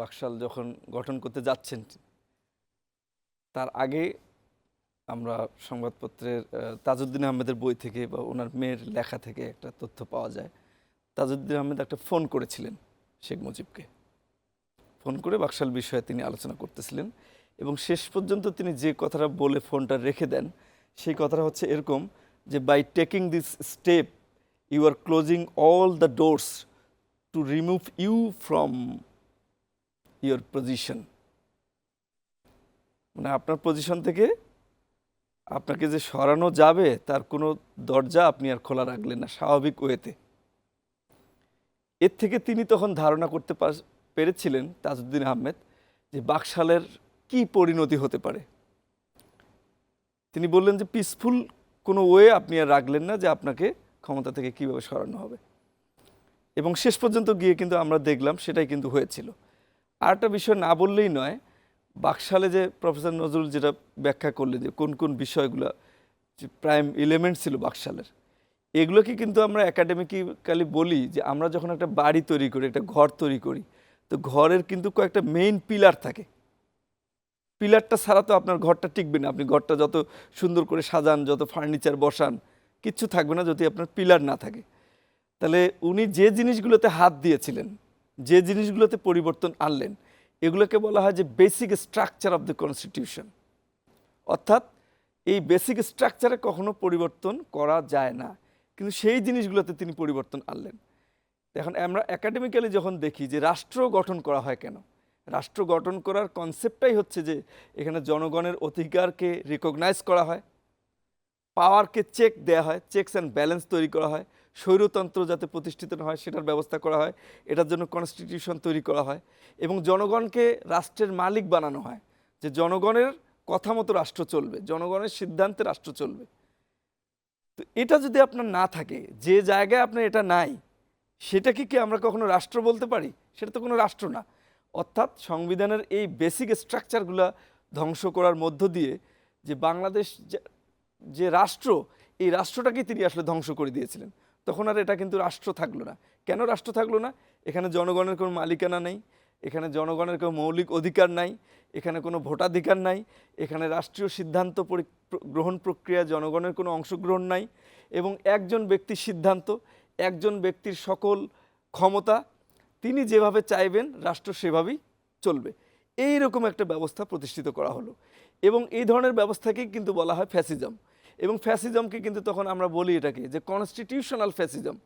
বাকশাল যখন গঠন করতে যাচ্ছেন, তার আগে আমরা সংবাদপত্রের তাজউদ্দিন আহমেদের বই থেকে বা ওনার মেয়ের লেখা থেকে একটা তথ্য পাওয়া যায়। তাজউদ্দিন আহমেদ একটা ফোন করেছিলেন শেখ মুজিবকে। ফোন করে বাকশাল বিষয়ে তিনি আলোচনা করতেছিলেন এবং শেষ পর্যন্ত তিনি যে কথাটা বলে ফোনটা রেখে দেন, সেই কথাটা হচ্ছে এরকম যে by taking this step you are closing all the doors to remove you from your position মানে আপনার পজিশন থেকে আপনাকে যে সরানো যাবে, তার কোনো দরজা আপনি আর খোলা রাখলেন না, স্বাভাবিক ওয়েতে। এর থেকে তিনি তখন ধারণা করতে পার- পেরেছিলেন তাজউদ্দিন আহমেদ যে বাকশালের কি পরিণতি হতে পারে। তিনি বললেন যে পিসফুল কোনো ওয়ে আপনি আর রাখলেন না যে আপনাকে ক্ষমতা থেকে কীভাবে সরানো হবে। এবং শেষ পর্যন্ত গিয়ে কিন্তু আমরা দেখলাম সেটাই কিন্তু হয়েছিল। আর একটা বিষয় না বললেই নয়, বাকশালে যে প্রফেসর নজরুল যেটা ব্যাখ্যা করলেন যে কোন কোন বিষয়গুলো যে প্রাইম এলিমেন্ট ছিল বাকশালের, এগুলোকে কিন্তু আমরা একাডেমিক্যালি বলি যে আমরা যখন একটা বাড়ি তৈরি করি, একটা ঘর তৈরি করি, তো ঘরের কিন্তু কয়েকটা মেইন পিলার থাকে। পিলারটা ছাড়া তো আপনার ঘরটা টিকবে না, আপনি ঘরটা যত সুন্দর করে সাজান, যত ফার্নিচার বসান, কিচ্ছু থাকবে না যদি আপনার পিলার না থাকে। তাহলে উনি যে জিনিসগুলোতে হাত দিয়েছিলেন যে জিনিসগুলোতে পরিবর্তন আনলেন, এগুলোকে বলা হয় যে basic structure of the constitution অর্থাৎ এই বেসিক স্ট্রাকচারে কখনো পরিবর্তন করা যায় না, কিন্তু সেই জিনিসগুলোতে তিনি পরিবর্তন আনলেন। এখন আমরা একাডেমিক্যালি যখন দেখি যে রাষ্ট্র গঠন করা হয় কেন, রাষ্ট্র গঠন করার কনসেপ্টটাই হচ্ছে যে এখানে জনগণের অধিকারকে রিকগনাইজ করা হয় পাওয়ারকে চেক দেওয়া হয় চেকস অ্যান্ড ব্যালেন্স তৈরি করা হয় স্বৈরতন্ত্র যাতে প্রতিষ্ঠিত না হয়, সেটার ব্যবস্থা করা হয়। এটার জন্য কনস্টিটিউশন তৈরি করা হয় এবং জনগণকে রাষ্ট্রের মালিক বানানো হয় যে জনগণের কথা মতো রাষ্ট্র চলবে, জনগণের সিদ্ধান্তে রাষ্ট্র চলবে। তো এটা যদি আপনার না থাকে, যে জায়গায় আপনার এটা নাই, সেটাকে কি আমরা কখনো রাষ্ট্র বলতে পারি? সেটা তো কোনো রাষ্ট্র না। অর্থাৎ সংবিধানের এই বেসিক স্ট্রাকচারগুলো ধ্বংস করার মধ্য দিয়ে যে বাংলাদেশ যে- রাষ্ট্র, এই রাষ্ট্রটাকে তিনি আসলে ধ্বংস করে দিয়েছিলেন। তখন আর এটা কিন্তু রাষ্ট্র থাকল না। কেন রাষ্ট্র থাকল না? এখানে জনগণের কোনো মালিকানা নেই, এখানে জনগণের কোনো মৌলিক অধিকার নাই, এখানে কোনো ভোটাধিকার নাই, এখানে রাষ্ট্রীয় সিদ্ধান্ত গ্রহণ প্রক্রিয়া জনগণের কোনো অংশগ্রহণ নাই এবং একজন ব্যক্তির সিদ্ধান্ত, একজন ব্যক্তির সকল ক্ষমতা তিনি যেভাবে চাইবেন রাষ্ট্র সেভাবেই চলবে। এই রকম একটা ব্যবস্থা প্রতিষ্ঠিত করা হলো এবং এই ধরনের ব্যবস্থাকেই কিন্তু বলা হয় ফ্যাসিজম। এবং ফ্যাসিজমকে কিন্তু তখন আমরা বলি এটাকে যে কনস্টিটিউশনাল ফ্যাসিজম